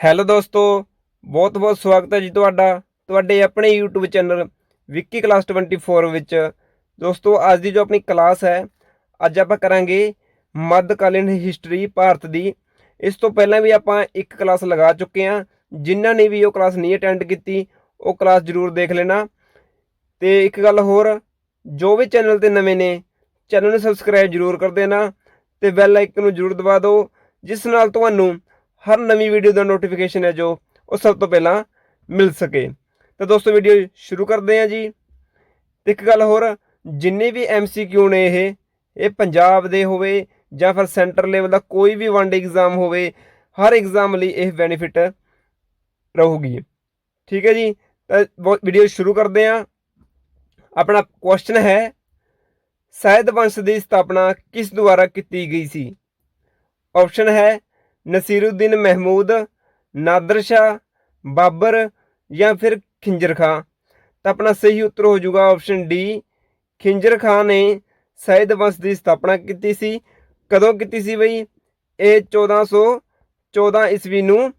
Hello ਦੋਸਤੋ ਬਹੁਤ ਬਹੁਤ ਸਵਾਗਤ ਹੈ ਜੀ ਤੁਹਾਡਾ, ਤੁਹਾਡੇ ਆਪਣੇ YouTube ਚੈਨਲ ਵਿੱਕੀ ਕਲਾਸ 24 ਵਿੱਚ। ਦੋਸਤੋ, ਅੱਜ ਦੀ ਜੋ ਆਪਣੀ ਕਲਾਸ ਹੈ, ਅੱਜ ਆਪਾਂ ਕਰਾਂਗੇ ਮੱਧਕਾਲੀਨ ਹਿਸਟਰੀ ਭਾਰਤ ਦੀ। ਇਸ ਤੋਂ ਪਹਿਲਾਂ ਵੀ ਆਪਾਂ ਇੱਕ ਕਲਾਸ ਲਗਾ ਚੁੱਕੇ ਹਾਂ, ਜਿਨ੍ਹਾਂ ਨੇ ਵੀ ਉਹ ਕਲਾਸ ਨਹੀਂ ਅਟੈਂਡ ਕੀਤੀ, ਉਹ ਕਲਾਸ ਜ਼ਰੂਰ ਦੇਖ ਲੈਣਾ। ਤੇ ਇੱਕ ਗੱਲ ਹੋਰ, ਜੋ ਵੀ ਚੈਨਲ ਤੇ ਨਵੇਂ ਨੇ, ਚੈਨਲ ਨੂੰ ਸਬਸਕ੍ਰਾਈਬ ਜ਼ਰੂਰ ਕਰ ਦੇਣਾ ਤੇ ਬੈਲ ਆਈਕਨ ਨੂੰ ਜ਼ਰੂਰ ਦਬਾ ਦਿਓ, ਜਿਸ ਨਾਲ ਤੁਹਾਨੂੰ ਹਰ ਨਵੀਂ ਵੀਡੀਓ ਦਾ ਨੋਟੀਫਿਕੇਸ਼ਨ ਹੈ ਜੋ ਉਹ ਸਭ ਤੋਂ ਪਹਿਲਾਂ ਮਿਲ ਸਕੇ। ਤਾਂ ਦੋਸਤੋ ਵੀਡੀਓ ਸ਼ੁਰੂ ਕਰਦੇ ਹਾਂ ਜੀ। ਤੇ ਇੱਕ ਗੱਲ ਹੋਰ, ਜਿੰਨੇ ਵੀ ਐਮਸੀਕਿਊ ਨੇ ਇਹ ਇਹ ਪੰਜਾਬ ਦੇ ਹੋਵੇ ਜਾਂ ਫਿਰ ਸੈਂਟਰ ਲੈਵਲ ਦਾ ਕੋਈ ਵੀ ਵਨ ਡੇ ਐਗਜ਼ਾਮ ਹੋਵੇ, ਹਰ ਐਗਜ਼ਾਮ ਲਈ ਇਹ ਬੈਨੀਫਿਟ ਰਹੂਗੀ। ਠੀਕ ਹੈ ਜੀ? ਤਾਂ ਵੀਡੀਓ ਸ਼ੁਰੂ ਕਰਦੇ ਹਾਂ। ਆਪਣਾ ਕੁਐਸਚਨ ਹੈ ਸੈਦ ਵੰਸ਼ ਦੀ ਸਥਾਪਨਾ ਕਿਸ ਦੁਆਰਾ ਕੀਤੀ ਗਈ ਸੀ? ਆਪਸ਼ਨ ਹੈ ਨਸੀਰੁਦੀਨ ਮਹਿਮੂਦ, ਨਾਦਰ ਸ਼ਾ ਬਾਬਰ ਜਾਂ ਫਿਰ ਖਿੰਜਰ ਖਾਂ। ਤਾਂ ਆਪਣਾ ਸਹੀ ਉੱਤਰ ਹੋ ਜਾਊਗਾ ਆਪਸ਼ਨ ਡੀ ਖਿੰਜਰ ਖਾਂ ਨੇ ਸੈਦ ਵੰਸ਼ ਦੀ ਸਥਾਪਨਾ ਕੀਤੀ ਸੀ। ਕਦੋਂ ਕੀਤੀ ਸੀ ਬਈ? ਇਹ 1414 ਈਸਵੀ ਨੂੰ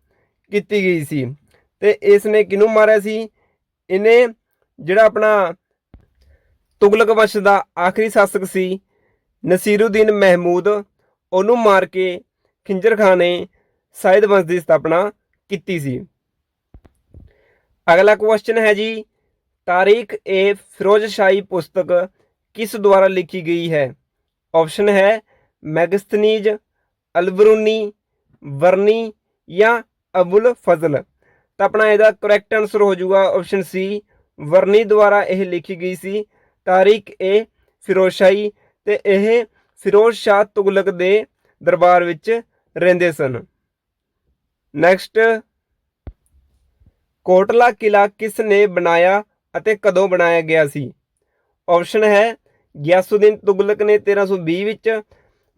ਕੀਤੀ ਗਈ ਸੀ। ਤੇ ਇਸ ਨੇ ਕਿਹਨੂੰ ਮਾਰਿਆ ਸੀ? ਇਹਨੇ ਜਿਹੜਾ ਆਪਣਾ ਤੁਗਲਕ ਵੰਸ਼ ਦਾ ਆਖਰੀ ਸ਼ਾਸਕ ਸੀ, ਨਸੀਰੁਦੀਨ ਮਹਿਮੂਦ, ਉਹਨੂੰ ਮਾਰ ਕੇ ਖਿੰਜਰ ਖਾਨ ਨੇ ਸਾਇਦ ਵੰਸ਼ ਦੀ ਸਥਾਪਨਾ ਕੀਤੀ ਸੀ। ਅਗਲਾ ਕੁਐਸਚਨ ਹੈ ਜੀ, ਤਾਰੀਖ ਏ ਫਿਰੋਜ਼ਸ਼ਾਹੀ ਪੁਸਤਕ ਕਿਸ ਦੁਆਰਾ ਲਿਖੀ ਗਈ ਹੈ? ਆਪਸ਼ਨ ਹੈ ਮੈਗਸਥਨੀਜ ਅਲਬਰੂਨੀ ਵਰਨੀ ਜਾਂ ਅਬੁਲ ਫਜ਼ਲ। ਤਾਂ ਆਪਣਾ ਇਹਦਾ ਕਰੈਕਟ ਆਨਸਰ ਹੋ ਜਾਊਗਾ ਆਪਸ਼ਨ ਸੀ ਵਰਨੀ ਦੁਆਰਾ ਇਹ ਲਿਖੀ ਗਈ ਸੀ। ਤਾਰੀਖ ਏ ਫਿਰੋਜ਼ਸ਼ਾਹੀ ਤੇ ਇਹ ਫਿਰੋਜ਼ ਸ਼ਾਹ ਤੁਗਲਕ ਦੇ ਦਰਬਾਰ ਵਿੱਚ ਰਹਿੰਦੇ ਸਨ। ਨੈਕਸਟ ਕੋਟਲਾ ਕਿਲਾ ਕਿਸ ਨੇ ਬਣਾਇਆ ਅਤੇ ਕਦੋਂ ਬਣਾਇਆ ਗਿਆ ਸੀ? ਆਪਸ਼ਨ ਹੈ ਗਿਆਸੁਦੀਨ ਤੁਗਲਕ ਨੇ 1320 ਵਿੱਚ,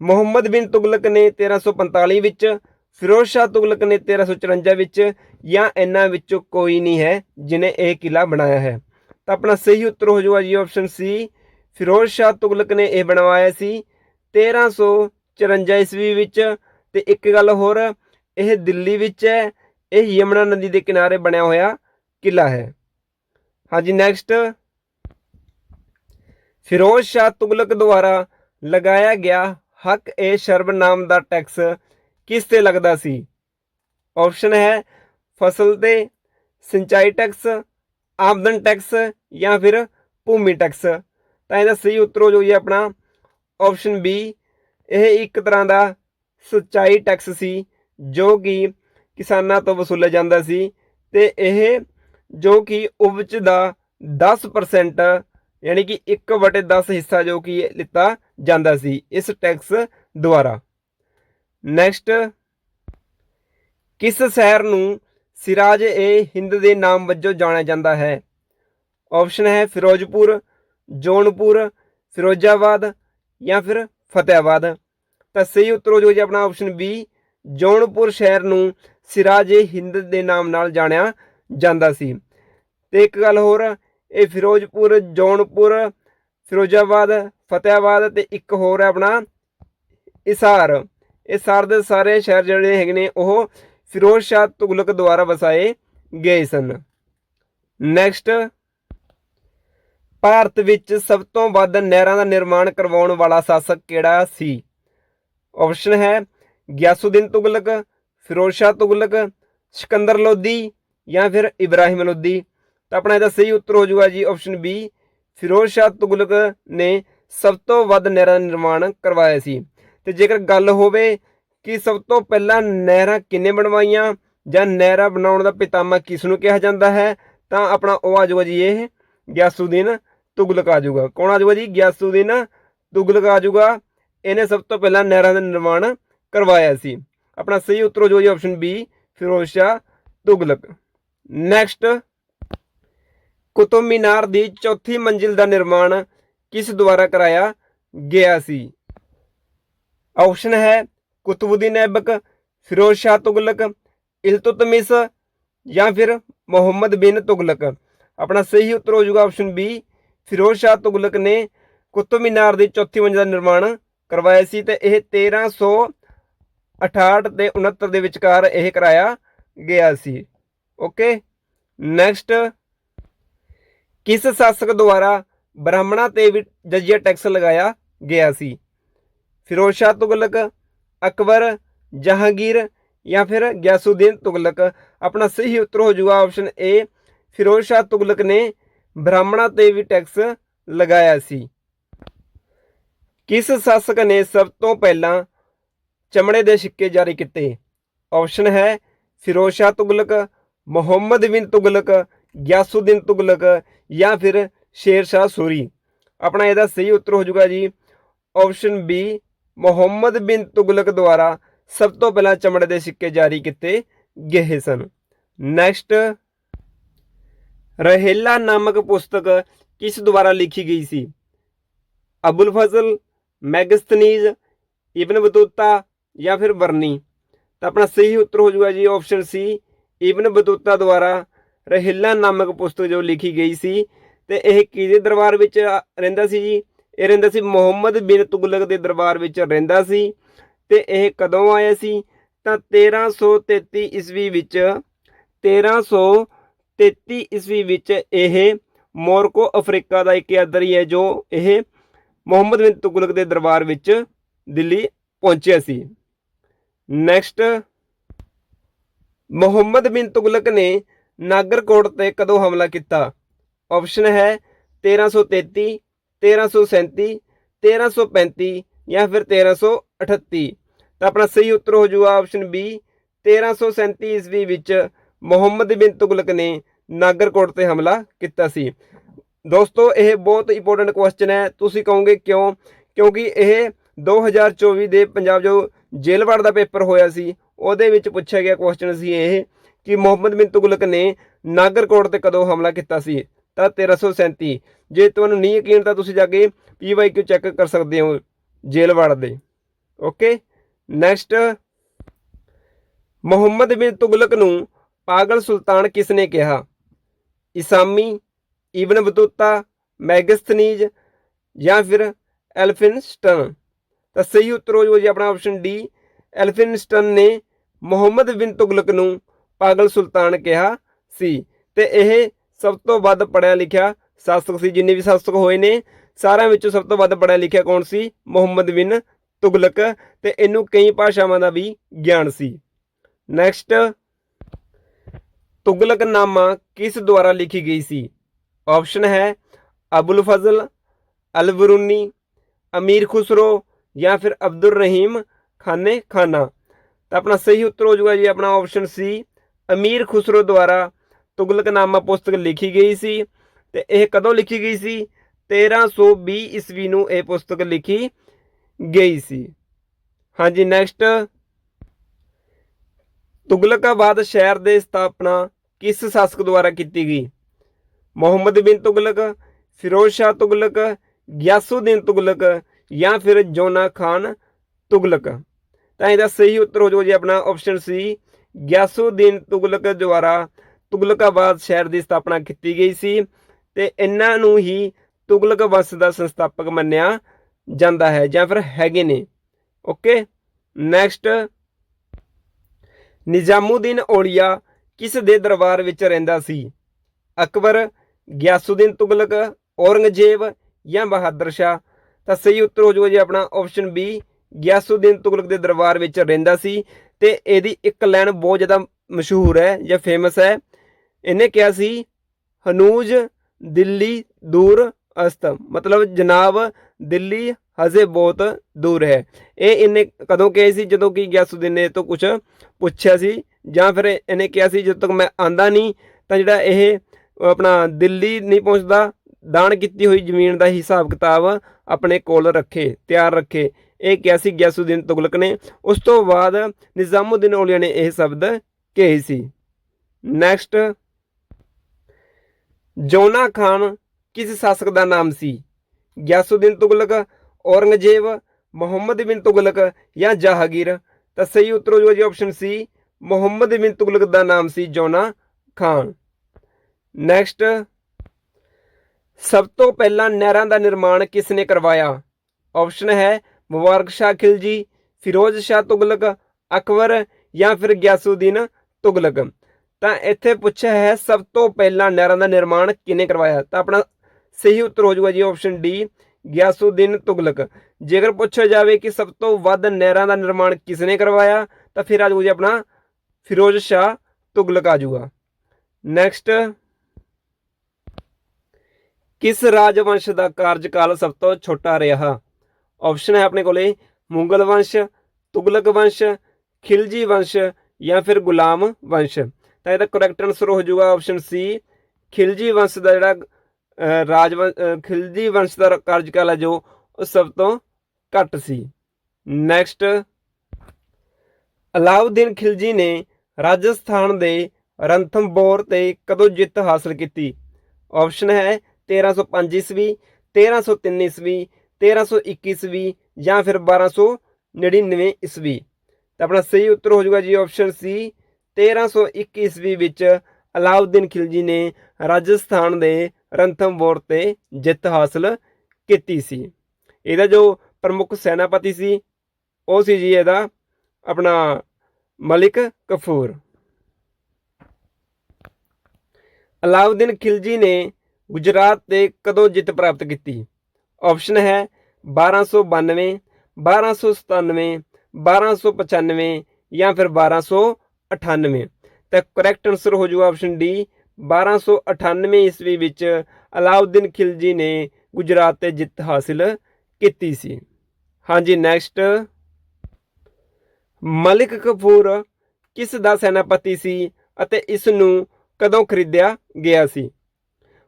ਮੁਹੰਮਦ ਬਿਨ ਤੁਗਲਕ ਨੇ 1345 ਵਿੱਚ, ਫਿਰੋਜ਼ ਸ਼ਾਹ ਤੁਗਲਕ ਨੇ 1354 ਵਿੱਚ ਜਾਂ ਇਹਨਾਂ ਵਿੱਚੋਂ ਕੋਈ ਨਹੀਂ ਹੈ ਜਿਨੇ ਇਹ ਕਿਲਾ ਬਣਾਇਆ ਹੈ। ਤਾਂ ਆਪਣਾ ਸਹੀ ਉੱਤਰ ਹੋ ਜਾਊਗਾ ਜੀ ਆਪਸ਼ਨ ਸੀ ਫਿਰੋਜ਼ ਸ਼ਾਹ ਤੁਗਲਕ ਨੇ ਇਹ ਬਣਵਾਇਆ ਸੀ 1354 ਈਸਵੀ ਵਿੱਚ ਤੇ ਇੱਕ ਗੱਲ ਹੋਰ, ਇਹ ਦਿੱਲੀ ਵਿੱਚ ਹੈ, ਇਹ ਯਮਨਾ ਨਦੀ ਦੇ ਕਿਨਾਰੇ ਬਣਿਆ ਹੋਇਆ ਕਿਲਾ ਹੈ। ਹਾਂਜੀ ਨੈਕਸਟ ਫਿਰੋਜ਼ ਸ਼ਾਹ ਤੁਗਲਕ ਦੁਆਰਾ ਲਗਾਇਆ ਗਿਆ ਹੱਕ ਏ ਸ਼ਰਬ ਨਾਮ ਦਾ ਟੈਕਸ ਕਿਸ ਤੇ ਲੱਗਦਾ ਸੀ? ਆਪਸ਼ਨ ਹੈ ਫਸਲ ਤੇ ਸਿੰਚਾਈ ਟੈਕਸ, ਆਮਦਨ ਟੈਕਸ ਜਾਂ ਫਿਰ ਭੂਮੀ ਟੈਕਸ। ਤਾਂ ਇਹਦਾ ਸਹੀ ਉੱਤਰ ਹੋ ਜਾਊ ਆਪਣਾ ਆਪਸ਼ਨ ਬੀ ਇਹ ਇੱਕ ਤਰ੍ਹਾਂ ਦਾ ਸਿੰਚਾਈ ਟੈਕਸ ਸੀ, ਜੋ ਕਿ ਕਿਸਾਨਾਂ ਤੋਂ ਵਸੂਲਿਆ ਜਾਂਦਾ ਸੀ ਤੇ ਇਹ ਜੋ ਕਿ ਉਪਜ ਦਾ 10% ਯਾਨੀ ਕਿ 1/10 ਹਿੱਸਾ ਜੋ ਕਿ ਲਿੱਤਾ ਜਾਂਦਾ ਸੀ ਇਸ ਟੈਕਸ ਦੁਆਰਾ। ਨੈਕਸਟ ਕਿਸ ਸ਼ਹਿਰ ਨੂੰ ਸਿਰਾਜ ਏ ਹਿੰਦ ਦੇ ਨਾਮ ਵਜੋਂ ਜਾਣਿਆ ਜਾਂਦਾ ਹੈ? ਆਪਸ਼ਨ ਹੈ ਫਿਰੋਜ਼ਪੁਰ, ਜੌਨਪੁਰ, ਫਿਰੋਜ਼ਾਬਾਦ ਜਾਂ ਫਿਰ ਫਤਿਆਬਾਦ ਤਾਂ ਸਹੀ ਉੱਤਰ ਹੋ ਜਾਊ ਜੀ ਆਪਣਾ ਆਪਸ਼ਨ ਬੀ ਜੌਨਪੁਰ ਸ਼ਹਿਰ ਨੂੰ ਸਿਰਾਜੇ ਹਿੰਦ ਦੇ ਨਾਮ ਨਾਲ ਜਾਣਿਆ ਜਾਂਦਾ ਸੀ। ਤੇ ਇੱਕ ਗੱਲ ਹੋਰ, ਇਹ ਫਿਰੋਜ਼ਪੁਰ, ਜੌਨਪੁਰ, ਫਿਰੋਜ਼ਾਬਾਦ ਫਤਿਆਬਾਦ ਤੇ ਇੱਕ ਹੋਰ ਹੈ ਆਪਣਾ ਇਸਾਰ। ਇਹ ਸਾਰ ਦੇ ਸਾਰੇ ਸ਼ਹਿਰ ਜਿਹੜੇ ਹੈਗੇ ਨੇ, ਉਹ ਫਿਰੋਜ਼ ਸ਼ਾਹ ਤੁਗਲਕ ਦੁਆਰਾ ਵਸਾਏ ਗਏ ਸਨ। ਨੈਕਸਟ ਭਾਰਤ ਵਿੱਚ ਸਭ ਤੋਂ ਵੱਧ ਨਹਿਰਾਂ ਦਾ ਨਿਰਮਾਣ ਕਰਵਾਉਣ ਵਾਲਾ ਸ਼ਾਸਕ ਕਿਹੜਾ ਸੀ? ਆਪਸ਼ਨ ਹੈ ਗਿਆਸੁਦੀਨ ਤੁਗਲਕ ਫਿਰੋਜ਼ ਸ਼ਾਹ ਤੁਗਲਕ ਸਿਕੰਦਰ ਲੋਧੀ ਜਾਂ ਫਿਰ ਇਬਰਾਹਿਮ ਲੋਧੀ ਤਾਂ ਆਪਣਾ ਇਹਦਾ ਸਹੀ ਉੱਤਰ ਹੋ ਜਾਊਗਾ ਜੀ ਆਪਸ਼ਨ ਬੀ ਫਿਰੋਜ਼ ਸ਼ਾਹ ਤੁਗਲਕ ਨੇ ਸਭ ਤੋਂ ਵੱਧ ਨਹਿਰਾਂ ਦਾ ਨਿਰਮਾਣ ਕਰਵਾਇਆ ਸੀ। ਤੇ ਜੇਕਰ ਗੱਲ ਹੋਵੇ ਕਿ ਸਭ ਤੋਂ ਪਹਿਲਾਂ ਨਹਿਰਾਂ ਕਿੰਨੇ ਬਣਵਾਈਆਂ ਜਾਂ ਨਹਿਰਾਂ ਬਣਾਉਣ ਦਾ ਪਿਤਾਮਾ ਕਿਸ ਨੂੰ ਕਿਹਾ ਜਾਂਦਾ ਹੈ, ਤਾਂ ਆਪਣਾ ਉਹ ਆ ਜਾਊਗਾ ਜੀ ਇਹ ਗਿਆਸੁਦੀਨ ਤੁਗਲਕ ਆ ਜਾਊਗਾ। ਕੌਣ ਆ ਜਾਊਗਾ ਜੀ? ਗਿਆਸੂਦੀਨ ਤੁਗਲਕ ਆ ਜਾਊਗਾ ਇਹਨੇ ਸਭ ਤੋਂ ਪਹਿਲਾਂ ਨਹਿਰਾਂ ਦਾ ਨਿਰਮਾਣ ਕਰਵਾਇਆ ਸੀ। ਆਪਣਾ ਸਹੀ ਉੱਤਰ ਹੋ ਜਾਊਗਾ option B Firoz Shah, Tughlaq. Next Qutub Minar ਦੀ ਚੌਥੀ ਮੰਜ਼ਿਲ ਦਾ ਨਿਰਮਾਣ ਕਿਸ ਦੁਆਰਾ ਕਰਾਇਆ ਗਿਆ ਸੀ? ਆਪਸ਼ਨ ਹੈ ਕੁਤਬੁਦੀਨ ਐਬਕ, ਫਿਰੋਜ਼ ਸ਼ਾਹ ਤੁਗਲਕ, ਇਲਤੁਤਮਿਸ ਜਾਂ ਫਿਰ ਮੁਹੰਮਦ ਬਿਨ ਤੁਗਲਕ। ਆਪਣਾ ਸਹੀ ਉੱਤਰ ਹੋ ਜਾਊਗਾ ਆਪਸ਼ਨ ਬੀ ਫਿਰੋਜ਼ ਸ਼ਾਹ ਤੁਗਲਕ ਨੇ ਕੁਤਬ ਮੀਨਾਰ ਦੀ ਚੌਥੀ ਮੰਜ਼ਿਲ ਦਾ ਨਿਰਮਾਣ ਕਰਵਾਇਆ ਸੀ ਤੇ ਇਹ 1368 ਤੇ 69 ਦੇ ਵਿਚਕਾਰ ਇਹ ਕਰਾਇਆ ਗਿਆ ਸੀ। ਓਕੇ ਨੈਕਸਟ ਕਿਸ ਸ਼ਾਸਕ ਦੁਆਰਾ ਬ੍ਰਾਹਮਣਾਂ ਤੇ ਵੀ ਜਜ਼ੀਆ ਟੈਕਸ ਲਗਾਇਆ ਗਿਆ ਸੀ? ਫਿਰੋਜ਼ ਸ਼ਾਹ ਤੁਗਲਕ, ਅਕਬਰ, ਜਹਾਂਗੀਰ ਜਾਂ ਫਿਰ ਗਿਆਸੁਦੀਨ ਤੁਗਲਕ? ਆਪਣਾ ਸਹੀ ਉੱਤਰ ਹੋ ਜਾਊਗਾ ਆਪਸ਼ਨ ਏ ਫਿਰੋਜ਼ ਸ਼ਾਹ ਤੁਗਲਕ ਨੇ ਬ੍ਰਾਹਮਣਾਂ ਤੇ ਵੀ ਟੈਕਸ ਲਗਾਇਆ ਸੀ। ਕਿਸ ਸ਼ਾਸਕ ਨੇ ਸਭ ਤੋਂ ਪਹਿਲਾਂ ਚਮੜੇ ਦੇ ਸਿੱਕੇ ਜਾਰੀ ਕੀਤੇ? ਆਪਸ਼ਨ ਹੈ ਫਿਰੋਜ਼ ਸ਼ਾਹ ਤੁਗਲਕ, ਮੁਹੰਮਦ ਬਿਨ ਤੁਗਲਕ, ਗਿਆਸੂਦੀਨ ਤੁਗਲਕ ਜਾਂ ਫਿਰ ਸ਼ੇਰ ਸ਼ਾਹ ਸੂਰੀ। ਆਪਣਾ ਇਹਦਾ ਸਹੀ ਉੱਤਰ ਹੋ ਜਾਊਗਾ ਜੀ। ਆਪਸ਼ਨ ਬੀ ਮੁਹੰਮਦ ਬਿਨ ਤੁਗਲਕ ਦੁਆਰਾ ਸਭ ਤੋਂ ਪਹਿਲਾਂ ਚਮੜੇ ਦੇ ਸਿੱਕੇ ਜਾਰੀ ਕੀਤੇ ਗਏ ਸਨ। ਨੈਕਸਟ ਰਹਿਲਾ ਨਾਮਕ ਪੁਸਤਕ ਕਿਸ ਦੁਆਰਾ ਲਿਖੀ ਗਈ ਸੀ? ਅਬੁਲ ਫਜ਼ਲ ਮੈਗਸਥਨੀਜ਼ ਇਬਨ ਬਤੂਤਾ ਜਾਂ ਫਿਰ ਵਰਨੀ। ਤਾਂ ਆਪਣਾ ਸਹੀ ਉੱਤਰ ਹੋ ਜਾਊਗਾ ਜੀ ਆਪਸ਼ਨ ਸੀ ਇਬਨ ਬਤੂਤਾ ਦੁਆਰਾ ਰਹਿਲਾ ਨਾਮਕ ਪੁਸਤਕ ਜੋ ਲਿਖੀ ਗਈ ਸੀ। ਤੇ ਇਹ ਕਿਹਦੇ ਦਰਬਾਰ ਵਿੱਚ ਰਹਿੰਦਾ ਸੀ ਜੀ? ਇਹ ਰਹਿੰਦਾ ਸੀ ਮੁਹੰਮਦ ਬਿਨ ਤੁਗਲਕ ਦੇ ਦਰਬਾਰ ਵਿੱਚ ਰਹਿੰਦਾ ਸੀ। ਤੇ ਇਹ ਕਦੋਂ ਆਇਆ ਸੀ? ਤਾਂ 1333 ਈਸਵੀ ਵਿੱਚ 1333 ਈਸਵੀ ਵਿੱਚ ਇਹ ਮੋਰਕੋ ਅਫਰੀਕਾ ਦਾ ਇੱਕ ਅਦਰੀ ਹੈ ਜੋ ਇਹ ਮੁਹੰਮਦ ਬਿਨ ਤੁਗਲਕ ਦੇ ਦਰਬਾਰ ਵਿੱਚ ਦਿੱਲੀ ਪਹੁੰਚਿਆ ਸੀ। ਨੈਕਸਟ ਮੁਹੰਮਦ ਬਿਨ ਤੁਗਲਕ ਨੇ ਨਾਗਰਕੋਟ ਤੇ ਕਦੋਂ ਹਮਲਾ ਕੀਤਾ? ਆਪਸ਼ਨ ਹੈ 1333 1337 1335 ਜਾਂ ਫਿਰ 1338 ਤਾਂ ਆਪਣਾ ਸਹੀ ਉੱਤਰ ਹੋ ਜਾਊਗਾ ਆਪਸ਼ਨ ਬੀ 1337 ਈਸਵੀ ਵਿੱਚ ਮੁਹੰਮਦ ਬਿਨ ਤੁਗਲਕ ਨੇ ਨਾਗਰਕੋਟ ਤੇ ਹਮਲਾ ਕੀਤਾ ਸੀ। ਦੋਸਤੋ, ਇਹ ਬਹੁਤ ਇੰਪੋਰਟੈਂਟ ਕੁਐਸਚਨ ਹੈ। ਤੁਸੀਂ ਕਹੋਗੇ ਕਿਉਂ? ਕਿਉਂਕਿ ਇਹ 2024 ਦੇ ਪੰਜਾਬ ਜੋ ਜੇਲ੍ਹ ਵਾਰਡ ਦਾ ਪੇਪਰ ਹੋਇਆ ਸੀ, ਉਹਦੇ ਵਿੱਚ ਪੁੱਛਿਆ ਗਿਆ ਕੁਐਸਚਨ ਸੀ ਇਹ ਕਿ ਮੁਹੰਮਦ ਬਿਨ ਤੁਗਲਕ ਨੇ ਨਾਗਰਕੋਟ ਤੇ ਕਦੋਂ ਹਮਲਾ ਕੀਤਾ ਸੀ? ਤਾਂ 1337 ਜੇ ਤੁਹਾਨੂੰ ਨਹੀਂ ਯਕੀਨ, ਤਾਂ ਤੁਸੀਂ ਜਾ ਕੇ ਪੀਵਾਈਕਿਊ ਚੈੱਕ ਕਰ ਸਕਦੇ ਹੋ ਜੇਲ੍ਹ ਵਾਰਡ ਦੇ। ਓਕੇ? ਨੈਕਸਟ ਮੁਹੰਮਦ ਬਿਨ ਤੁਗਲਕ ਨੂੰ ਪਾਗਲ ਸੁਲਤਾਨ ਕਿਸ ਨੇ ਕਿਹਾ? ਇਸਾਮੀ ਈਵਨ ਬਤੂਤਾ ਮੈਗਸਥਨੀਜ ਜਾਂ ਫਿਰ ਐਲਫਿਨਸਟਨ ਤਾਂ ਸਹੀ ਉੱਤਰ ਹੋ ਜਾਊਗਾ ਜੀ ਆਪਣਾ ਆਪਸ਼ਨ ਡੀ ਐਲਫਿਨਸਟਨ ਨੇ ਮੁਹੰਮਦ ਬਿਨ ਤੁਗਲਕ ਨੂੰ ਪਾਗਲ ਸੁਲਤਾਨ ਕਿਹਾ ਸੀ। ਤੇ ਇਹ ਸਭ ਤੋਂ ਵੱਧ ਪੜਿਆ ਲਿਖਿਆ ਸ਼ਾਸਕ ਸੀ। ਜਿੰਨੇ ਵੀ ਸ਼ਾਸਕ ਹੋਏ ਨੇ, ਸਾਰਿਆਂ ਵਿੱਚੋਂ ਸਭ ਤੋਂ ਵੱਧ ਪੜਿਆ ਲਿਖਿਆ ਕੌਣ ਸੀ? ਮੁਹੰਮਦ ਬਿਨ ਤੁਗਲਕ। ਤੇ ਇਹਨੂੰ ਕਈ ਭਾਸ਼ਾਵਾਂ ਦਾ ਵੀ ਗਿਆਨ ਸੀ। ਨੈਕਸਟ ਤੁਗਲਕਨਾਮਾ ਕਿਸ ਦੁਆਰਾ ਲਿਖੀ ਗਈ ਸੀ? ਆਪਸ਼ਨ ਹੈ ਅਬੁਲ ਫਜ਼ਲ ਅਲ ਅਮੀਰ ਖੁਸਰੋ ਜਾਂ ਫਿਰ ਅਬਦੁਰ ਰਹੀਮ ਖਾਨੇ ਖਾਨਾ। ਤਾਂ ਆਪਣਾ ਸਹੀ ਉੱਤਰ ਹੋ ਜਾਊਗਾ ਜੀ, ਆਪਣਾ ਆਪਸ਼ਨ ਸੀ ਅਮੀਰ ਖੁਸਰੋ ਦੁਆਰਾ ਤੁਗਲਕਨਾਮਾ ਪੁਸਤਕ ਲਿਖੀ ਗਈ ਸੀ ਤੇ ਇਹ ਕਦੋਂ ਲਿਖੀ ਗਈ ਸੀ? 1320 ਈਸਵੀ ਨੂੰ ਇਹ ਪੁਸਤਕ ਲਿਖੀ ਗਈ ਸੀ। ਹਾਂਜੀ ਨੈਕਸਟ ਤੁਗਲਕਾਬਾਦ ਸ਼ਹਿਰ ਦੇ ਸਥਾਪਨਾ ਕਿਸ ਸ਼ਾਸਕ ਦੁਆਰਾ ਕੀਤੀ ਗਈ? ਮੁਹੰਮਦ ਬਿਨ ਤੁਗਲਕ, ਫਿਰੋਜ਼ ਸ਼ਾਹ ਤੁਗਲਕ, ਗਿਆਸੁਦੀਨ ਤੁਗਲਕ ਜਾਂ ਫਿਰ ਜੋਨਾ ਖਾਨ ਤੁਗਲਕ। ਤਾਂ ਇਹਦਾ ਸਹੀ ਉੱਤਰ ਹੋ ਜਾਊਗਾ ਜੀ, ਆਪਣਾ ਆਪਸ਼ਨ ਸੀ, ਗਿਆਸੁਦੀਨ ਤੁਗਲਕ ਦੁਆਰਾ ਤੁਗਲਕਾਬਾਦ ਸ਼ਹਿਰ ਦੀ ਸਥਾਪਨਾ ਕੀਤੀ ਗਈ ਸੀ ਤੇ ਇਹਨਾਂ ਨੂੰ ਹੀ ਤੁਗਲਕ ਵੰਸ਼ ਦਾ ਸੰਸਥਾਪਕ ਮੰਨਿਆ ਜਾਂਦਾ ਹੈ ਜਾਂ ਫਿਰ ਹੈਗੇ ਨੇ। ਓਕੇ ਨੈਕਸਟ ਨਿਜ਼ਾਮੂਦੀਨ ਔਲੀਆ ਕਿਸ ਦੇ ਦਰਬਾਰ ਵਿੱਚ ਰਹਿੰਦਾ ਸੀ? ਅਕਬਰ ਗਿਆਸੁਦੀਨ ਤੁਗਲਕ, ਔਰੰਗਜ਼ੇਬ ਜਾਂ ਬਹਾਦਰ ਸ਼ਾਹ? ਤਾਂ ਸਹੀ ਉੱਤਰ ਹੋ ਜਾਊਗਾ ਜੀ ਆਪਣਾ ਆਪਸ਼ਨ ਬੀ ਗਿਆਸੁਦੀਨ ਤੁਗਲਕ ਦੇ ਦਰਬਾਰ ਵਿੱਚ ਰਹਿੰਦਾ ਸੀ ਤੇ ਇਹਦੀ ਇੱਕ ਲਾਈਨ ਬਹੁਤ ਜ਼ਿਆਦਾ ਮਸ਼ਹੂਰ ਹੈ ਜਾਂ ਫੇਮਸ ਹੈ। ਇਹਨੇ ਕਿਹਾ ਸੀ, ਹਨੂਜ ਦਿੱਲੀ ਦੂਰ ਅਸਤ। ਮਤਲਬ ਜਨਾਬ, ਦਿੱਲੀ ਹਜੇ ਬਹੁਤ ਦੂਰ ਹੈ। ਇਹ ਇਹਨੇ ਕਦੋਂ ਕਿਹਾ ਸੀ? ਜਦੋਂ ਕਿ ਗਿਆਸੁਦੀਨ ਨੇ ਇਹ ਤੋਂ ਕੁਝ ਪੁੱਛਿਆ ਸੀ ਜਾਂ ਫਿਰ ਇਹਨੇ ਕਿਹਾ ਸੀ, ਜਦੋਂ ਤੱਕ ਮੈਂ ਆਂਦਾ ਨਹੀਂ, ਤਾਂ ਜਿਹੜਾ ਇਹ ਆਪਣਾ ਦਿੱਲੀ ਨਹੀਂ ਪਹੁੰਚਦਾ, ਦਾਨ ਕੀਤੀ ਹੋਈ ਜ਼ਮੀਨ ਦਾ ਹਿਸਾਬ ਕਿਤਾਬ ਆਪਣੇ ਕੋਲ ਰੱਖੇ, ਤਿਆਰ ਰੱਖੇ। ਇਹ ਕਿਹਾ ਸੀ ਗਿਆਸੁਦੀਨ ਤੁਗਲਕ ਨੇ। ਉਸ ਤੋਂ ਬਾਅਦ ਨਿਜ਼ਾਮੁਦੀਨ ਔਲੀਆ ਨੇ ਇਹ ਸ਼ਬਦ ਕਹੇ ਸੀ। ਨੈਕਸਟ ਜੋਨਾ ਖਾਨ ਕਿਸ ਸ਼ਾਸਕ ਦਾ ਨਾਮ ਸੀ? ਗਿਆਸੁਦੀਨ ਤੁਗਲਕ, ਔਰੰਗਜ਼ੇਬ, ਮੁਹੰਮਦ ਬਿਨ ਤੁਗਲਕ ਜਾਂ ਜਹਾਂਗੀਰ? ਤਾਂ ਸਹੀ ਉੱਤਰ ਹੋ ਜਾਊਗਾ ਜੀ ਆਪਸ਼ਨ ਸੀ, ਮੁਹੰਮਦ ਬਿਨ ਤੁਗਲਕ ਦਾ ਨਾਮ ਸੀ ਜੋਨਾ ਖਾਨ। ਨੈਕਸਟ ਸਭ ਤੋਂ ਪਹਿਲਾਂ ਨਹਿਰਾਂ ਦਾ ਨਿਰਮਾਣ ਕਿਸ ਨੇ ਕਰਵਾਇਆ? ਆਪਸ਼ਨ ਹੈ ਮੁਬਾਰਕ ਸ਼ਾਹ ਖਿਲਜੀ ਫਿਰੋਜ਼ ਸ਼ਾਹ ਤੁਗਲਕ, ਅਕਬਰ ਜਾਂ ਫਿਰ ਗਿਆਸੁਦੀਨ ਤੁਗਲਕ। ਤਾਂ ਇੱਥੇ ਪੁੱਛਿਆ ਹੈ ਸਭ ਤੋਂ ਪਹਿਲਾਂ ਨਹਿਰਾਂ ਦਾ ਨਿਰਮਾਣ ਕਿਹਨੇ ਕਰਵਾਇਆ? ਤਾਂ ਆਪਣਾ ਸਹੀ ਉੱਤਰ ਹੋ ਜਾਊਗਾ ਜੀ ਆਪਸ਼ਨ ਡੀ ਗਿਆਸੁਦੀਨ ਤੁਗਲਕ। ਜੇਕਰ ਪੁੱਛਿਆ ਜਾਵੇ ਕਿ ਸਭ ਤੋਂ ਵੱਧ ਨਹਿਰਾਂ ਦਾ ਨਿਰਮਾਣ ਕਿਸ ਨੇ ਕਰਵਾਇਆ, ਤਾਂ ਫਿਰ ਆ ਜਾਊਗਾ ਜੀ ਆਪਣਾ ਫਿਰੋਜ਼ ਸ਼ਾਹ ਤੁਗਲਕ ਆ ਜਾਊਗਾ। ਨੈਕਸਟ ਕਿਸ ਰਾਜਵੰਸ਼ ਦਾ ਕਾਰਜਕਾਲ ਸਭ ਤੋਂ ਛੋਟਾ ਰਿਹਾ? ਆਪਸ਼ਨ ਹੈ ਆਪਣੇ ਕੋਲੇ ਮੁਗਲ ਵੰਸ਼ ਤੁਗਲਕ ਵੰਸ਼ ਖਿਲਜੀ ਵੰਸ਼ ਜਾਂ ਫਿਰ ਗੁਲਾਮ ਵੰਸ਼। ਤਾਂ ਇਹਦਾ ਕਰੈਕਟ ਆਨਸਰ ਹੋ ਜਾਊਗਾ ਆਪਸ਼ਨ ਸੀ ਖਿਲਜੀ ਵੰਸ਼ ਦਾ ਜਿਹੜਾ ਅਹ, ਰਾਜਵੰ ਖਿਲਜੀ ਵੰਸ਼ ਦਾ ਕਾਰਜਕਾਲ ਹੈ ਜੋ ਉਹ ਸਭ ਤੋਂ ਘੱਟ ਸੀ। ਨੈਕਸਟ ਅਲਾਉਦੀਨ ਖਿਲਜੀ ਨੇ ਰਾਜਸਥਾਨ ਦੇ ਰਣਥੰਬੋਰ ਤੇ ਕਦੋਂ ਜਿੱਤ ਹਾਸਲ ਕੀਤੀ? ਆਪਸ਼ਨ ਹੈ 1305 ਈਸਵੀ 1303 ਈਸਵੀ 1321 ਈਸਵੀ ਜਾਂ ਫਿਰ 1299 ਈਸਵੀ। ਤਾਂ ਆਪਣਾ ਸਹੀ ਉੱਤਰ ਹੋ ਜਾਊਗਾ ਜੀ ਆਪਸ਼ਨ ਸੀ 1321 ਈਸਵੀ ਵਿੱਚ ਅਲਾਉਦੀਨ ਖਿਲਜੀ ਨੇ ਰਾਜਸਥਾਨ ਦੇ ਰਣਥੰਬੋਰ ਤੇ ਜਿੱਤ ਹਾਸਲ ਕੀਤੀ ਸੀ। ਇਹਦਾ ਜੋ ਪ੍ਰਮੁੱਖ ਸੈਨਾਪਤੀ ਸੀ, ਉਹ ਸੀ ਜੀ ਇਹਦਾ ਆਪਣਾ ਮਲਿਕ ਕਫੂਰ ਅਲਾਉਦੀਨ ਖਿਲਜੀ ਨੇ ਗੁਜਰਾਤ ਤੇ ਕਦੋਂ ਜਿੱਤ ਪ੍ਰਾਪਤ ਕੀਤੀ? ਆਪਸ਼ਨ ਹੈ 1292 1297 1295 ਜਾਂ ਫਿਰ 1298 ਤਾਂ ਕਰੈਕਟ ਆਨਸਰ ਹੋ ਜਾਊਗਾ ਆਪਸ਼ਨ ਡੀ 1298 ਈਸਵੀ ਵਿੱਚ ਅਲਾਉਦੀਨ ਖਿਲਜੀ ਨੇ ਗੁਜਰਾਤ ਤੇ ਜਿੱਤ ਹਾਸਿਲ ਕੀਤੀ ਸੀ। ਹਾਂਜੀ ਨੈਕਸਟ ਮਲਿਕ ਕਪੂਰ ਕਿਸ ਦਾ ਸੈਨਾਪਤੀ ਸੀ ਅਤੇ ਇਸ ਨੂੰ ਕਦੋਂ ਖਰੀਦਿਆ ਗਿਆ ਸੀ?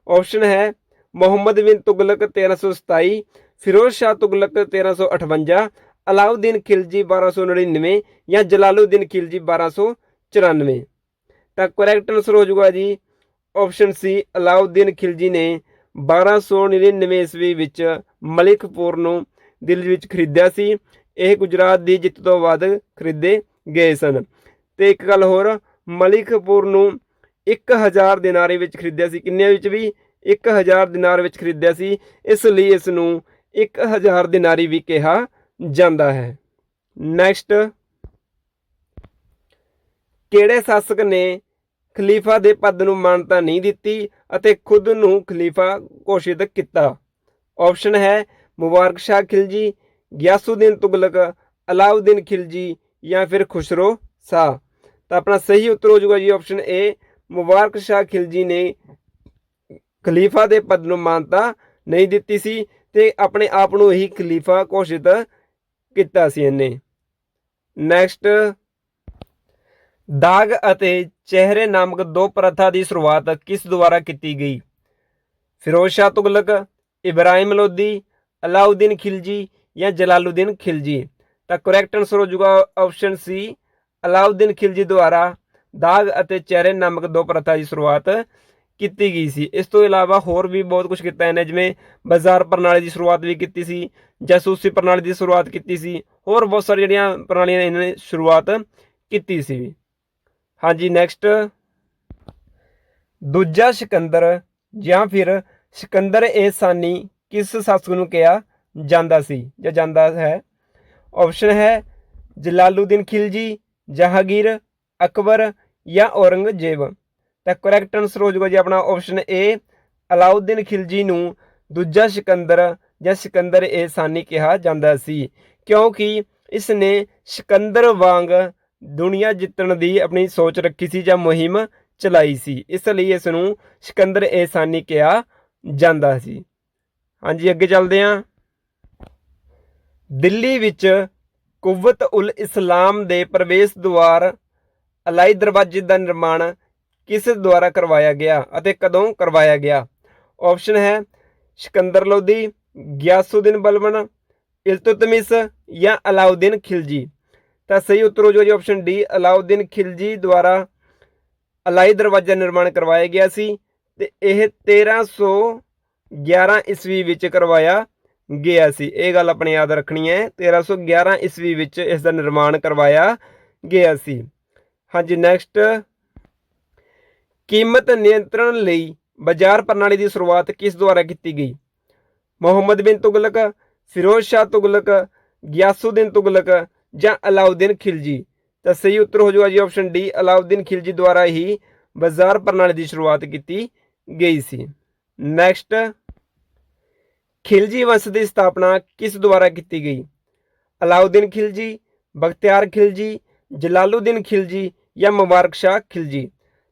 ਆਪਸ਼ਨ ਹੈ ਮੁਹੰਮਦ ਬਿਨ ਤੁਗਲਕ 1327 ਫਿਰੋਜ਼ ਸ਼ਾਹ ਤੁਗਲਕ 1358 ਅਲਾਉਦੀਨ ਖਿਲਜੀ 1299 ਜਾਂ ਜਲਾਲੂਦੀਨ ਖਿਲਜੀ 1294 ਤਾਂ ਕਰੈਕਟ ਆਨਸਰ ਹੋ ਜਾਊਗਾ ਜੀ। ਆਪਸ਼ਨ ਸੀ ਅਲਾਉਦੀਨ ਖਿਲਜੀ ਨੇ 1299 ਈਸਵੀ ਵਿੱਚ ਮਲਿਕਪੁਰ ਨੂੰ ਦਿੱਲੀ ਵਿੱਚ ਖਰੀਦਿਆ ਸੀ। ਇਹ ਗੁਜਰਾਤ ਦੀ ਜਿੱਤ ਤੋਂ ਬਾਅਦ ਖਰੀਦੇ ਗਏ ਸਨ। ਤੇ ਇੱਕ ਗੱਲ ਹੋਰ, ਮਲਿਕਪੁਰ ਨੂੰ 1000 ਦਿਨਾਰੇ ਵਿੱਚ ਖਰੀਦਿਆ ਸੀ। ਕਿੰਨੇ ਵਿੱਚ ਵੀ? 1000 ਦਿਨਾਰ ਵਿੱਚ ਖਰੀਦਿਆ ਸੀ। ਇਸ ਲਈ ਇਸ ਨੂੰ 1000 ਦਿਨਾਰੀ ਵੀ ਕਿਹਾ ਜਾਂਦਾ ਹੈ। ਨੈਕਸਟ ਕਿਹੜੇ ਸ਼ਾਸਕ ਨੇ ਖਲੀਫਾ ਦੇ ਪਦ ਨੂੰ ਮਾਨਤਾ ਨਹੀਂ ਦਿੱਤੀ ਅਤੇ ਖੁਦ ਨੂੰ ਖਲੀਫਾ ਘੋਸ਼ਿਤ ਕੀਤਾ? ਆਪਸ਼ਨ ਹੈ ਮੁਬਾਰਕ ਸ਼ਾਹ ਖਿਲਜੀ, ਗਿਆਸੂਦੀਨ ਤੁਗਲਕ, ਅਲਾਉਦੀਨ ਖਿਲਜੀ ਜਾਂ ਫਿਰ ਖੁਸਰੋ ਸ਼ਾਹ। ਤਾਂ ਆਪਣਾ ਸਹੀ ਉੱਤਰ ਹੋ ਜਾਊਗਾ ਜੀ। ਆਪਸ਼ਨ ਏ ਮੁਬਾਰਕ ਸ਼ਾਹ ਖਿਲਜੀ ਨੇ ਖਲੀਫਾ ਦੇ ਪਦ ਨੂੰ ਮਾਨਤਾ ਨਹੀਂ ਦਿੱਤੀ ਸੀ ਤੇ ਆਪਣੇ ਆਪ ਨੂੰ ਹੀ ਖਲੀਫਾ ਘੋਸ਼ਿਤ ਕੀਤਾ ਸੀ ਇਹਨੇ। ਨੈਕਸਟ ਦਾਗ ਅਤੇ ਚਿਹਰੇ ਨਾਮਕ ਦੋ ਪ੍ਰਥਾ ਦੀ ਸ਼ੁਰੂਆਤ ਕਿਸ ਦੁਆਰਾ ਕੀਤੀ ਗਈ? ਫਿਰੋਜ਼ ਸ਼ਾਹ ਤੁਗਲਕ, ਇਬਰਾਹਿਮ ਲੋਦੀ ਅਲਾਉਦੀਨ ਖਿਲਜੀ ਜਾਂ ਜਲਾਲੂਦੀਨ ਖਿਲਜੀ? ਤਾਂ ਕਰੈਕਟ ਆਨਸਰ ਹੋ ਜਾਊਗਾ ਆਪਸ਼ਨ ਸੀ ਅਲਾਉਦੀਨ ਖਿਲਜੀ ਦੁਆਰਾ। ਦਾਗ ਅਤੇ ਚਿਹਰੇ ਨਾਮਕ ਦੋ ਪ੍ਰਥਾ ਦੀ ਸ਼ੁਰੂਆਤ ਕੀਤੀ ਗਈ ਸੀ। ਇਸ ਤੋਂ ਇਲਾਵਾ ਹੋਰ ਵੀ ਬਹੁਤ ਕੁਝ ਕੀਤਾ ਇਹਨੇ, ਜਿਵੇਂ ਬਾਜ਼ਾਰ ਪ੍ਰਣਾਲੀ ਦੀ ਸ਼ੁਰੂਆਤ ਵੀ ਕੀਤੀ ਸੀ, ਜਾਸੂਸੀ ਪ੍ਰਣਾਲੀ ਦੀ ਸ਼ੁਰੂਆਤ ਕੀਤੀ ਸੀ, ਹੋਰ ਬਹੁਤ ਸਾਰੀਆਂ ਜਿਹੜੀਆਂ ਪ੍ਰਣਾਲੀਆਂ ਇਹਨਾਂ ਨੇ ਸ਼ੁਰੂਆਤ ਕੀਤੀ ਸੀ। ਹਾਂਜੀ ਨੈਕਸਟ ਦੂਜਾ ਸਿਕੰਦਰ, ਜਾਂ ਫਿਰ ਸਿਕੰਦਰ ਏ ਸਾਨੀ ਕਿਸ ਸ਼ਾਸਕ ਨੂੰ ਕਿਹਾ ਜਾਂਦਾ ਸੀ, ਜਾਂ ਜਾਂਦਾ ਹੈ। ਆਪਸ਼ਨ ਹੈ ਜਲਾਲੂਦੀਨ ਖਿਲਜੀ, ਜਹਾਂਗੀਰ, ਅਕਬਰ ਜਾਂ ਔਰੰਗਜ਼ੇਬ। ਤਾਂ ਕਰੈਕਟ ਆਨਸਰ ਹੋ ਜਾਊਗਾ ਜੀ ਆਪਣਾ ਆਪਸ਼ਨ ਏ ਅਲਾਉਦੀਨ ਖਿਲਜੀ ਨੂੰ ਦੂਜਾ ਸਿਕੰਦਰ ਜਾਂ ਸਿਕੰਦਰ ਏ ਸਾਨੀ ਕਿਹਾ ਜਾਂਦਾ ਸੀ। ਕਿਉਂਕਿ ਇਸ ਨੇ ਸਿਕੰਦਰ ਵਾਂਗ ਦੁਨੀਆ ਜਿੱਤਣ ਦੀ ਆਪਣੀ ਸੋਚ ਰੱਖੀ ਸੀ ਜਾਂ ਮੁਹਿੰਮ ਚਲਾਈ ਸੀ। ਇਸ ਲਈ ਇਸ ਨੂੰ ਸਿਕੰਦਰ ਏ ਸਾਨੀ ਕਿਹਾ ਜਾਂਦਾ ਸੀ। ਹਾਂਜੀ, ਅੱਗੇ ਚੱਲਦੇ ਹਾਂ। ਦਿੱਲੀ ਵਿੱਚ ਕੁਵਤ ਉਲ ਇਸਲਾਮ ਦੇ ਪ੍ਰਵੇਸ਼ ਦੁਆਰ ਅਲਾਈ ਦਰਵਾਜ਼ੇ ਦਾ ਨਿਰਮਾਣ ਕਿਸ ਦੁਆਰਾ ਕਰਵਾਇਆ ਗਿਆ ਅਤੇ ਕਦੋਂ ਕਰਵਾਇਆ ਗਿਆ? ਆਪਸ਼ਨ ਹੈ ਸਿਕੰਦਰ ਲੋਧੀ, ਗਿਆਸੁਦੀਨ ਬਲਬਨ ਇਲਤੁਤਮਿਸ ਜਾਂ ਅਲਾਉਦੀਨ ਖਿਲਜੀ। ਤਾਂ ਸਹੀ ਉੱਤਰ ਹੋ ਜਾਊਗਾ ਜੀ ਆਪਸ਼ਨ ਡੀ ਅਲਾਉਦੀਨ ਖਿਲਜੀ ਦੁਆਰਾ ਅਲਾਈ ਦਰਵਾਜ਼ਾ ਨਿਰਮਾਣ ਕਰਵਾਇਆ ਗਿਆ ਸੀ ਤੇ ਇਹ 1311 ਈਸਵੀ ਵਿੱਚ ਕਰਵਾਇਆ ਗਿਆ ਸੀ। ਇਹ ਗੱਲ ਆਪਣੇ ਯਾਦ ਰੱਖਣੀ ਹੈ 1311 ਈਸਵੀ ਵਿੱਚ ਇਸ ਦਾ ਨਿਰਮਾਣ ਕਰਵਾਇਆ ਗਿਆ ਸੀ। ਹਾਂਜੀ ਨੈਕਸਟ ਕੀਮਤ ਨਿਯੰਤਰਣ ਲਈ ਬਾਜ਼ਾਰ ਪ੍ਰਣਾਲੀ ਦੀ ਸ਼ੁਰੂਆਤ ਕਿਸ ਦੁਆਰਾ ਕੀਤੀ ਗਈ? ਮੁਹੰਮਦ ਬਿਨ ਤੁਗਲਕ, ਫਿਰੋਜ਼ ਸ਼ਾਹ ਤੁਗਲਕ, ਗਿਆਸੁਦੀਨ ਤੁਗਲਕ ਜਾਂ ਅਲਾਉਦੀਨ ਖਿਲਜੀ? ਤਾਂ ਸਹੀ ਉੱਤਰ ਹੋ ਜਾਊਗਾ ਜੀ ਆਪਸ਼ਨ ਡੀ ਅਲਾਉਦੀਨ ਖਿਲਜੀ ਦੁਆਰਾ ਹੀ ਬਾਜ਼ਾਰ ਪ੍ਰਣਾਲੀ ਦੀ ਸ਼ੁਰੂਆਤ ਕੀਤੀ ਗਈ ਸੀ। ਨੈਕਸਟ ਖਿਲਜੀ ਵੰਸ਼ ਦੀ ਸਥਾਪਨਾ ਕਿਸ ਦੁਆਰਾ ਕੀਤੀ ਗਈ? ਅਲਾਉਦੀਨ ਖਿਲਜੀ, ਬਖਤਿਆਰ ਖਿਲਜੀ, ਜਲਾਲੂਦੀਨ ਖਿਲਜੀ ਜਾਂ ਮੁਬਾਰਕ ਸ਼ਾਹ ਖਿਲਜੀ।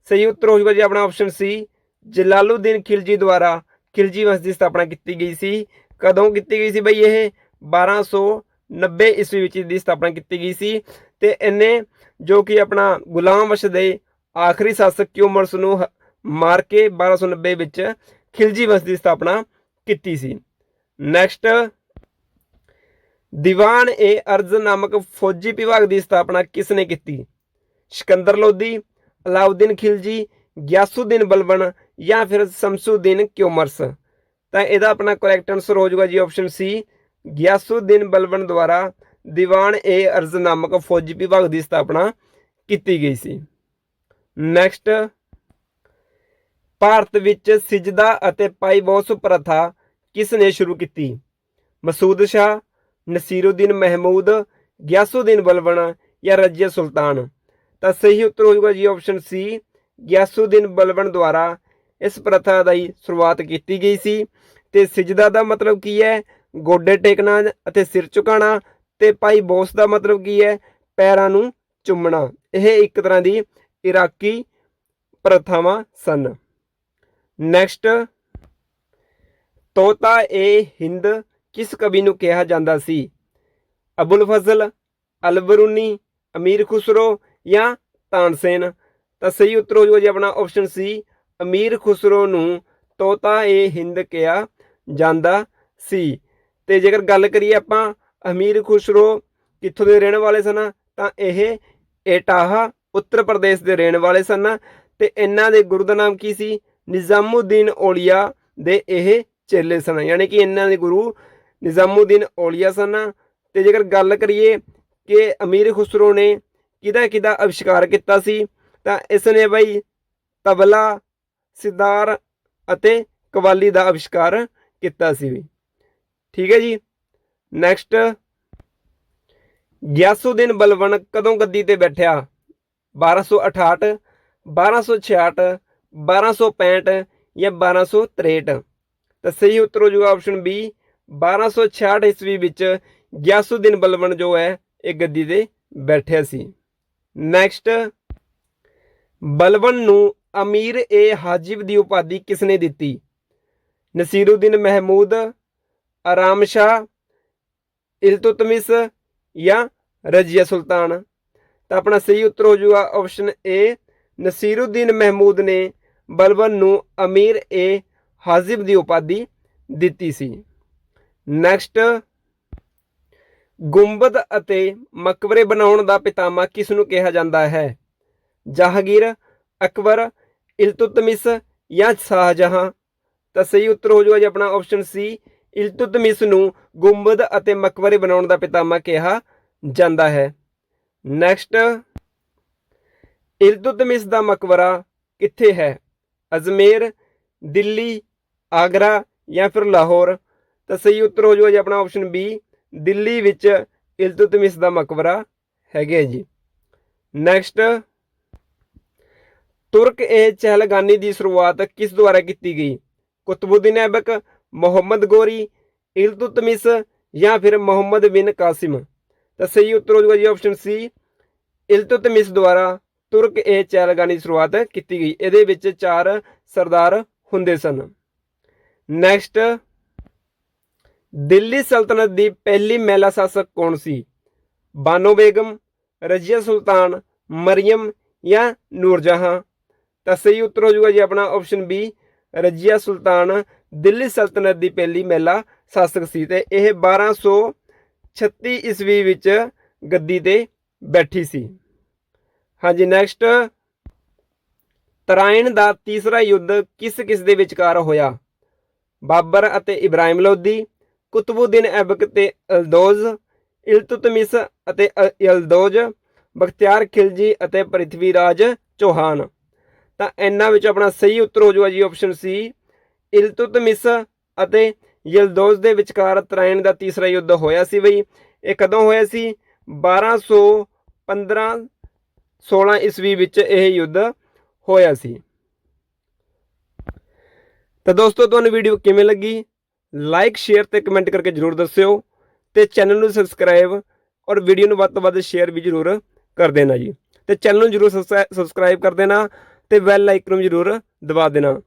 ਸਹੀ ਉੱਤਰ ਹੋ ਜਾਊਗਾ ਜੀ ਆਪਣਾ ਆਪਸ਼ਨ ਸੀ। ਜਲਾਲੂਦੀਨ ਖਿਲਜੀ ਦੁਆਰਾ ਖਿਲਜੀ ਵੰਸ਼ ਦੀ ਸਥਾਪਨਾ ਕੀਤੀ ਗਈ ਸੀ। ਕਦੋਂ ਕੀਤੀ ਗਈ ਸੀ ਬਈ ਇਹ? 1290 ਈਸਵੀ ਵਿੱਚ ਦੀ ਸਥਾਪਨਾ ਕੀਤੀ ਗਈ ਸੀ। ਤੇ ਇਹਨੇ ਜੋ ਕਿ ਆਪਣਾ ਗੁਲਾਮ ਵੰਸ਼ ਦੇ ਆਖਰੀ ਸ਼ਾਸਕ ਕਿਉਮਰਸ ਨੂੰ ਹ- ਮਾਰ ਕੇ 1290 ਵਿੱਚ ਖਿਲਜੀ ਵੰਸ਼ ਦੀ ਸਥਾਪਨਾ ਕੀਤੀ ਸੀ। ਨੈਕਸਟ ਦੀਵਾਨ ਏ ਅਰਜ਼ ਨਾਮਕ ਫੌਜੀ ਵਿਭਾਗ ਦੀ ਸਥਾਪਨਾ ਕਿਸ ਨੇ ਕੀਤੀ? ਸਿਕੰਦਰ ਲੋਦੀ ਅਲਾਉਦੀਨ ਖਿਲਜੀ, ਗਿਆਸੁਦੀਨ ਬਲਬਨ ਜਾਂ ਫਿਰ ਸ਼ਮਸੁਦੀਨ ਕਿਉਮਰਸ। ਤਾਂ ਇਹਦਾ ਆਪਣਾ ਕਰੈਕਟ ਆਨਸਰ ਹੋ ਜਾਊਗਾ ਜੀ ਆਪਸ਼ਨ ਸੀ ਗਿਆਸੁਦੀਨ ਬਲਬਨ ਦੁਆਰਾ ਦੀਵਾਨ ਏ ਅਰਜ਼ ਨਾਮਕ ਫੌਜੀ ਵਿਭਾਗ ਦੀ ਸਥਾਪਨਾ ਕੀਤੀ ਗਈ ਸੀ। ਨੈਕਸਟ ਭਾਰਤ ਵਿੱਚ ਸਿਜਦਾ ਅਤੇ ਪਾਈਬੋਸ ਪ੍ਰਥਾ ਕਿਸ ਨੇ ਸ਼ੁਰੂ ਕੀਤੀ? ਮਸੂਦ ਸ਼ਾਹ, ਨਸੀਰੁਦੀਨ ਮਹਿਮੂਦ, ਗਿਆਸੁਦੀਨ ਬਲਬਨ ਜਾਂ ਰਜੀਆ ਸੁਲਤਾਨ? ਤਾਂ ਸਹੀ ਉੱਤਰ ਹੋਊਗਾ ਜੀ ਆਪਸ਼ਨ ਸੀ, ਗਿਆਸੂਦੀਨ ਬਲਬਨ ਦੁਆਰਾ ਇਸ ਪ੍ਰਥਾ ਦੀ ਸ਼ੁਰੂਆਤ ਕੀਤੀ ਗਈ ਸੀ। ਤੇ ਸਿਜਦਾ ਦਾ ਮਤਲਬ ਕੀ ਹੈ? ਗੋਡੇ ਟੇਕਣਾ ਅਤੇ ਸਿਰ ਝੁਕਾਉਣਾ ਤੇ ਭਾਈ ਬੋਸ ਦਾ ਮਤਲਬ ਕੀ ਹੈ? ਪੈਰਾਂ ਨੂੰ ਚੁੰਮਣਾ। ਇਹ ਇੱਕ ਤਰ੍ਹਾਂ ਦੀ ਇਰਾਕੀ ਪ੍ਰਥਾਵਾਂ ਸਨ। ਨੈਕਸਟ ਤੋਤਾ ਏ ਹਿੰਦ ਕਿਸ ਕਵੀ ਨੂੰ ਕਿਹਾ ਜਾਂਦਾ ਸੀ? ਅਬੁਲ ਫਜ਼ਲ, ਅਲਬਰੂਨੀ, ਅਮੀਰ ਖੁਸਰੋ ਜਾਂ ਤਾਨਸੇਨ। ਤਾਂ ਸਹੀ ਉੱਤਰ ਹੋ ਜਾਊਗਾ ਜੀ ਆਪਣਾ ਆਪਸ਼ਨ ਸੀ ਅਮੀਰ ਖੁਸਰੋ ਨੂੰ ਤੋਤਾ ਏ ਹਿੰਦ ਕਿਹਾ ਜਾਂਦਾ ਸੀ। ਤੇ ਜੇਕਰ ਗੱਲ ਕਰੀਏ ਆਪਾਂ ਅਮੀਰ ਖੁਸਰੋ ਕਿੱਥੋਂ ਦੇ ਰਹਿਣ ਵਾਲੇ ਸਨ, ਤਾਂ ਇਹ ਏਟਾਹਾ, ਉੱਤਰ ਪ੍ਰਦੇਸ਼ ਦੇ ਰਹਿਣ ਵਾਲੇ ਸਨ। ਤੇ ਇਹਨਾਂ ਦੇ ਗੁਰੂ ਦਾ ਨਾਮ ਕੀ ਸੀ? ਨਿਜ਼ਾਮੁਦੀਨ ਔਲੀਆ ਦੇ ਇਹ ਚੇਲੇ ਸਨ। ਯਾਨੀ ਕਿ ਇਹਨਾਂ ਦੇ ਗੁਰੂ ਨਿਜ਼ਾਮੁਦੀਨ ਔਲੀਆ ਸਨ। ਤੇ ਜੇਕਰ ਗੱਲ ਕਰੀਏ ਕਿ ਅਮੀਰ ਖੁਸਰੋ ਨੇ ਕਿਹਦਾ ਕਿਹਦਾ ਅਵਿਸ਼ਕਾਰ ਕੀਤਾ ਸੀ, ਤਾਂ ਇਸ ਨੇ ਬਈ ਤਬਲਾ, ਸਿਤਾਰ ਅਤੇ ਕਵਾਲੀ ਦਾ ਅਵਿਸ਼ਕਾਰ ਕੀਤਾ ਸੀ ਵੀ। ਠੀਕ ਹੈ ਜੀ। ਨੈਕਸਟ ਗਿਆਸੁਦੀਨ ਬਲਬਨ ਕਦੋਂ ਗੱਦੀ ਤੇ ਬੈਠਿਆ? 1268 1266 1265 ਜਾਂ 1263 ਤਾਂ ਸਹੀ ਉੱਤਰ ਹੋ ਜਾਊਗਾ ਆਪਸ਼ਨ ਬੀ 1266 ਈਸਵੀ ਵਿੱਚ ਗਿਆਸੁਦੀਨ ਬਲਬਨ ਜੋ ਹੈ, ਇਹ ਗੱਦੀ ਤੇ ਬੈਠਿਆ ਸੀ। ਨੈਕਸਟ ਬਲਬਨ ਨੂੰ ਅਮੀਰ ਏ ਹਾਜਿਬ ਦੀ ਉਪਾਧੀ ਕਿਸਨੇ ਦਿੱਤੀ? ਨਸੀਰੁਦੀਨ ਮਹਿਮੂਦ ਆਰਾਮ ਸ਼ਾਹ, ਇਲਤੁਤਮਿਸ ਜਾਂ ਰਜੀਆ ਸੁਲਤਾਨ? ਤਾਂ ਆਪਣਾ ਸਹੀ ਉੱਤਰ ਹੋ ਜਾਊਗਾ ਆਪਸ਼ਨ ਏ ਨਸੀਰੁਦੀਨ ਮਹਿਮੂਦ ਨੇ ਬਲਬਨ ਨੂੰ ਅਮੀਰ ਏ ਹਾਜ਼ਿਬ ਦੀ ਉਪਾਧੀ ਦਿੱਤੀ ਸੀ। ਨੈਕਸਟ ਗੁੰਬਦ ਅਤੇ ਮਕਬਰੇ ਬਣਾਉਣ ਦਾ ਪਿਤਾਮਾ ਕਿਸ ਨੂੰ ਕਿਹਾ ਜਾਂਦਾ ਹੈ? ਜਹਾਂਗੀਰ, ਅਕਬਰ, ਇਲਤੁਤਮਿਸ ਜਾਂ ਸ਼ਾਹਜਹਾਂ? ਤਾਂ ਸਹੀ ਉੱਤਰ ਹੋ ਜਾਊਗਾ ਜੀ ਆਪਣਾ ਆਪਸ਼ਨ ਸੀ ਇਲਤੁਤਮਿਸ ਨੂੰ ਗੁੰਬਦ ਅਤੇ ਮਕਬਰੇ ਬਣਾਉਣ ਦਾ ਪਿਤਾਮਾ ਕਿਹਾ ਜਾਂਦਾ ਹੈ। ਨੈਕਸਟ ਇਲਤੁਤਮਿਸ ਦਾ ਮਕਬਰਾ ਕਿੱਥੇ ਹੈ? ਅਜਮੇਰ, ਦਿੱਲੀ, ਆਗਰਾ ਜਾਂ ਫਿਰ ਲਾਹੌਰ? ਤਾਂ ਸਹੀ ਉੱਤਰ ਹੋ ਜਾਊਗਾ ਜੀ ਆਪਣਾ ਆਪਸ਼ਨ ਬੀ ਦਿੱਲੀ ਵਿੱਚ ਇਲਤੁਤਮਿਸ ਦਾ ਮਕਬਰਾ ਹੈਗਾ ਜੀ। ਨੈਕਸਟ ਤੁਰਕ ਏ ਚਹਿਲਗਾਨੀ ਦੀ ਸ਼ੁਰੂਆਤ ਕਿਸ ਦੁਆਰਾ ਕੀਤੀ ਗਈ? ਕੁਤਬੁਦੀਨ ਐਬਕ, ਮੁਹੰਮਦ ਗੋਰੀ ਇਲਤੁਤਮਿਸ ਜਾਂ ਫਿਰ ਮੁਹੰਮਦ ਬਿਨ ਕਾਸਿਮ? ਤਾਂ ਸਹੀ ਉੱਤਰ ਹੋ ਜਾਊਗਾ ਜੀ ਆਪਸ਼ਨ ਸੀ ਇਲਤੁਤਮਿਸ ਦੁਆਰਾ ਤੁਰਕ ਏ ਚਹਿਲਗਾਨੀ ਦੀ ਸ਼ੁਰੂਆਤ ਕੀਤੀ ਗਈ। ਇਹਦੇ ਵਿੱਚ ਚਾਰ ਸਰਦਾਰ ਹੁੰਦੇ ਸਨ। ਨੈਕਸਟ ਦਿੱਲੀ ਸਲਤਨਤ ਦੀ ਪਹਿਲੀ ਮਹਿਲਾ ਸ਼ਾਸਕ ਕੌਣ ਸੀ? ਬਾਨੋ ਬੇਗਮ, ਰਜੀਆ ਸੁਲਤਾਨ ਮਰੀਮ ਜਾਂ ਨੂਰਜਹਾਂ? ਤਾਂ ਸਹੀ ਉੱਤਰ ਹੋ ਜਾਊਗਾ ਜੀ ਆਪਣਾ ਆਪਸ਼ਨ ਬੀ ਰਜੀਆ ਸੁਲਤਾਨ ਦਿੱਲੀ ਸਲਤਨਤ ਦੀ ਪਹਿਲੀ ਮਹਿਲਾ ਸ਼ਾਸਕ ਸੀ ਤੇ ਇਹ 1236 ਈਸਵੀ ਵਿੱਚ ਗੱਦੀ ਤੇ ਬੈਠੀ ਸੀ। ਹਾਂਜੀ ਨੈਕਸਟ ਤਰਾਇਣ ਦਾ ਤੀਸਰਾ ਯੁੱਧ ਕਿਸ ਕਿਸ ਦੇ ਵਿਚਕਾਰ ਹੋਇਆ? ਬਾਬਰ ਅਤੇ ਇਬਰਾਹਿਮ ਲੋਧੀ ਕੁਤਬੁਦੀਨ ਐਬਕ ਤੇ ਅਲਦੋਜ਼, ਇਲਤੁਤਮਿਸ ਅਤੇ ਅ- ਯਲਦੋਜ਼, ਬਖਤਿਆਰ ਖਿਲਜੀ ਅਤੇ ਪ੍ਰਿਥਵੀ ਰਾਜ ਚੌਹਾਨ। ਤਾਂ ਇਹਨਾਂ ਵਿੱਚ ਆਪਣਾ ਸਹੀ ਉੱਤਰ ਹੋ ਜਾਊਗਾ ਜੀ ਆਪਸ਼ਨ ਸੀ ਇਲਤੁਤਮਿਸ ਅਤੇ ਯਲਦੋਜ਼ ਦੇ ਵਿਚਕਾਰ ਤਰਾਇਣ ਦਾ ਤੀਸਰਾ ਯੁੱਧ ਹੋਇਆ ਸੀ ਬਈ। ਇਹ ਕਦੋਂ ਹੋਇਆ ਸੀ? 1215 16 ਈਸਵੀ ਵਿੱਚ ਇਹ ਯੁੱਧ ਹੋਇਆ ਸੀ। ਤਾਂ ਦੋਸਤੋ, ਤੁਹਾਨੂੰ ਵੀਡੀਓ ਕਿਵੇਂ ਲੱਗੀ? ਲਾਈਕ ਸ਼ੇਅਰ ਤੇ ਕਮੈਂਟ ਕਰਕੇ ਜਰੂਰ ਦੱਸਿਓ ਤੇ ਚੈਨਲ ਨੂੰ ਸਬਸਕ੍ਰਾਈਬ ਔਰ ਵੀਡੀਓ ਨੂੰ ਵੱਧ ਤੋਂ ਵੱਧ ਸ਼ੇਅਰ ਵੀ ਜਰੂਰ ਕਰ ਦੇਣਾ ਜੀ। ਤੇ ਚੈਨਲ ਨੂੰ ਜਰੂਰ ਸਬਸਕ੍ਰਾਈਬ ਕਰ ਦੇਣਾ ਤੇ ਬੈਲ ਆਈਕਨ ਨੂੰ ਜਰੂਰ ਦਬਾ ਦੇਣਾ।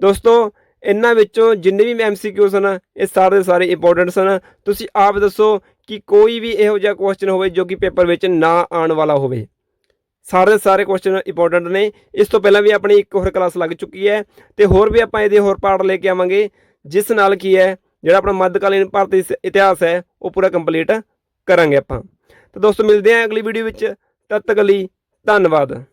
ਦੋਸਤੋ, ਇਹਨਾਂ ਵਿੱਚੋਂ ਜਿੰਨੇ ਵੀ ਐਮਸੀਕਿਊਸ ਸਨ ਇਹ ਸਾਰੇ ਦੇ ਸਾਰੇ ਇੰਪੋਰਟੈਂਟ ਸਨ। ਤੁਸੀਂ ਆਪ ਦੱਸੋ ਕਿ ਕੋਈ ਵੀ ਇਹੋ ਜਿਹਾ ਕੁਐਸਚਨ ਹੋਵੇ ਜੋ ਕਿ ਪੇਪਰ ਵਿੱਚ ਨਾ ਆਉਣ ਵਾਲਾ ਹੋਵੇ। ਸਾਰੇ ਦੇ ਸਾਰੇ ਕੁਐਸਚਨ ਇੰਪੋਰਟੈਂਟ ਨੇ। ਇਸ ਤੋਂ ਪਹਿਲਾਂ ਵੀ ਆਪਣੀ ਇੱਕ ਹੋਰ ਕਲਾਸ ਲੱਗ ਚੁੱਕੀ ਹੈ ਤੇ ਹੋਰ ਵੀ ਆਪਾਂ ਇਹਦੇ ਹੋਰ ਪਾਰਟ ਲੈ ਕੇ ਆਵਾਂਗੇ। ਜਿਸ ਨਾਲ ਕੀ ਹੈ, ਜਿਹੜਾ ਆਪਣਾ ਮੱਧਕਾਲੀਨ ਭਾਰਤੀ ਇਤਿਹਾਸ ਹੈ, ਉਹ ਪੂਰਾ ਕੰਪਲੀਟ ਕਰਾਂਗੇ ਆਪਾਂ। ਤਾਂ ਦੋਸਤੋ, ਮਿਲਦੇ ਹਾਂ ਅਗਲੀ ਵੀਡੀਓ ਵਿੱਚ। ਤਦ ਤੱਕ ਲਈ ਧੰਨਵਾਦ।